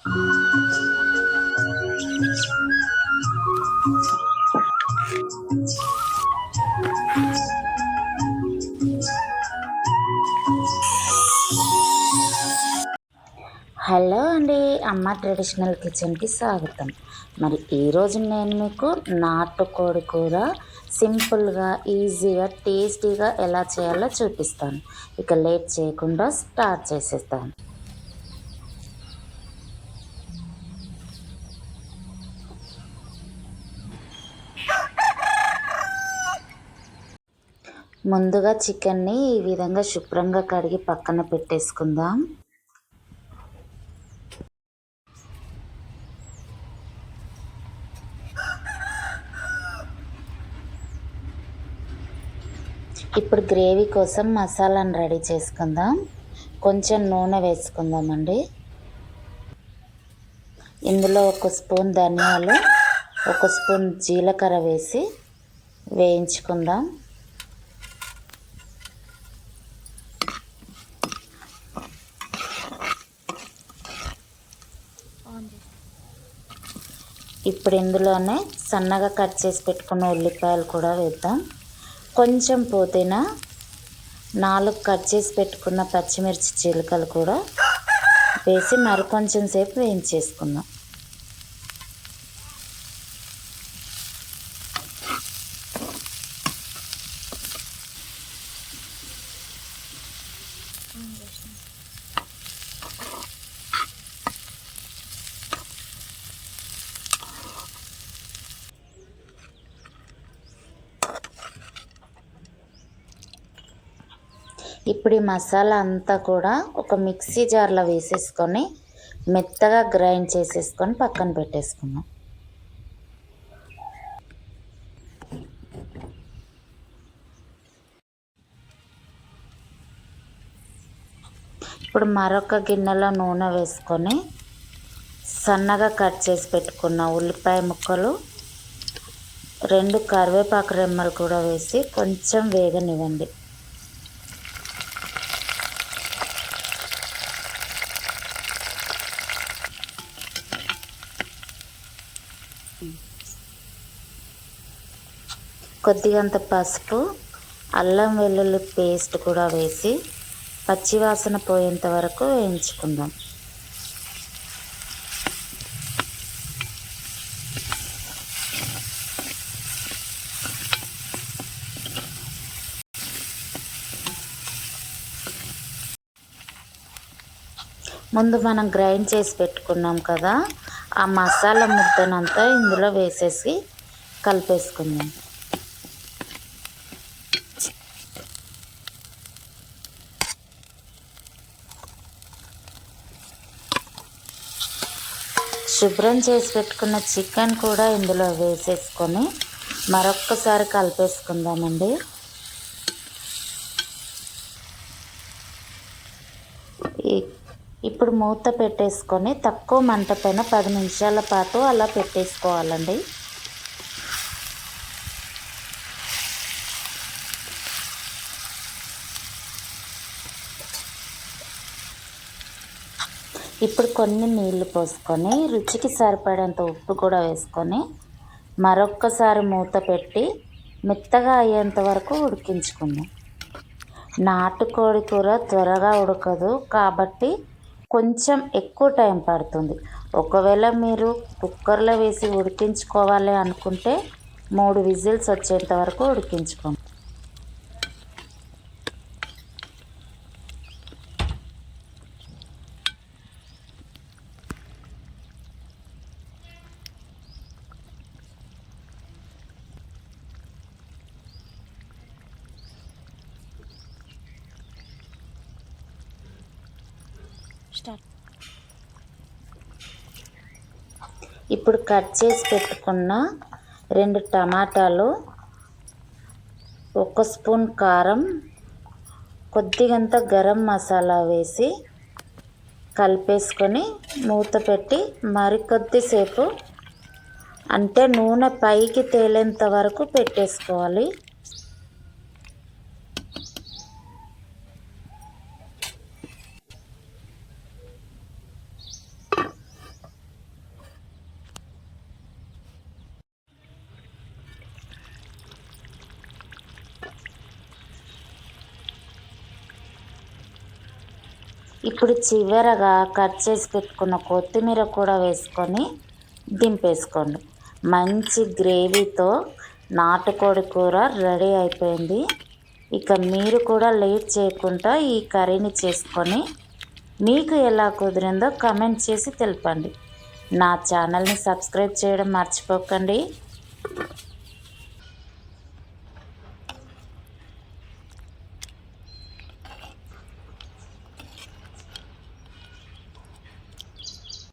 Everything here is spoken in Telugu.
హలో అండి అమ్మ ట్రెడిషనల్ కిచెన్కి స్వాగతం. మరి ఈరోజు నేను మీకు నాటుకోడి కూర సింపుల్గా ఈజీగా టేస్టీగా ఎలా చేయాలో చూపిస్తాను. ఇక లేట్ చేయకుండా స్టార్ట్ చేసేస్తాను ముందుగా చికెన్ని ఈ విధంగా శుభ్రంగా కడిగి పక్కన పెట్టేసుకుందాం. ఇప్పుడు గ్రేవీ కోసం మసాలాను రెడీ చేసుకుందాం. కొంచెం నూనె వేసుకుందామండి. ఇందులో ఒక స్పూన్ ధనియాలు ఒక స్పూన్ జీలకర్ర వేసి వేయించుకుందాం. ఇప్పుడు ఇందులోనే సన్నగా కట్ చేసి పెట్టుకున్న ఉల్లిపాయలు కూడా వేద్దాం. కొంచెం పుదీనా నాలుగు కట్ చేసి పెట్టుకున్న పచ్చిమిర్చి చిలుకలు కూడా వేసి మరి కొంచెం సేపు వేయించేసుకుందాం. ఇప్పుడు ఈ మసాలా అంతా కూడా ఒక మిక్సీ జార్లో వేసేసుకొని మెత్తగా గ్రైండ్ చేసేసుకొని పక్కన పెట్టేసుకున్నాం ఇప్పుడు మరొక గిన్నెలో నూనె వేసుకొని సన్నగా కట్ చేసి పెట్టుకున్న ఉల్లిపాయ ముక్కలు రెండు కరివేపాకు రెమ్మలు కూడా వేసి కొంచెం వేగనివ్వండి. కొద్దిగంత పసుపు అల్లం వెల్లుల్లి పేస్ట్ కూడా వేసి పచ్చివాసన పోయేంత వరకు వేయించుకుందాం. ముందు మనం గ్రైండ్ చేసి పెట్టుకున్నాం కదా ఆ మసాలా ముద్దనంతా ఇందులో వేసేసి కలిపేసుకుందాం. శుభ్రం చేసి పెట్టుకున్న చికెన్ కూడా ఇందులో వేసేసుకొని మరొక్కసారి కలిపేసుకుందామండి. ఇప్పుడు మూత పెట్టేసుకొని తక్కువ మంట పైన పది నిమిషాల పాటు అలా పెట్టేసుకోవాలండి. ఇప్పుడు కొన్ని నీళ్ళు పోసుకొని రుచికి సరిపడేంత ఉప్పు కూడా వేసుకొని మరొక్కసారి మూత పెట్టి మెత్తగా అయ్యేంత వరకు ఉడికించుకుందాం. నాటుకోడి కూర త్వరగా ఉడకదు కాబట్టి కొంచెం ఎక్కువ టైం పడుతుంది. ఒకవేళ మీరు కుక్కర్లో వేసి ఉడికించుకోవాలి అనుకుంటే మూడు విజిల్స్ వచ్చేంత వరకు ఉడికించుకోండి. స్టార్ట్. ఇప్పుడు కట్ చేసి పెట్టుకున్న రెండు టమాటాలు ఒక స్పూన్ కారం కొద్దిగంత గరం మసాలా వేసి కలిపేసుకొని మూత పెట్టి మరికొద్దిసేపు అంటే నూనె పైకి తేలేంత వరకు పెట్టేసుకోవాలి. ఇప్పుడు చివరగా కట్ చేసి పెట్టుకున్న కొత్తిమీర కూడా వేసుకొని దింపేసుకోండి. మంచి గ్రేవీతో నాటుకోడి కూర రెడీ అయిపోయింది. ఇక మీరు కూడా లేట్ చేయకుండా ఈ కర్రీని చేసుకొని మీకు ఎలా కుదిరిందో కమెంట్ చేసి తెలపండి. నా ఛానల్ని సబ్స్క్రైబ్ చేయడం మర్చిపోకండి.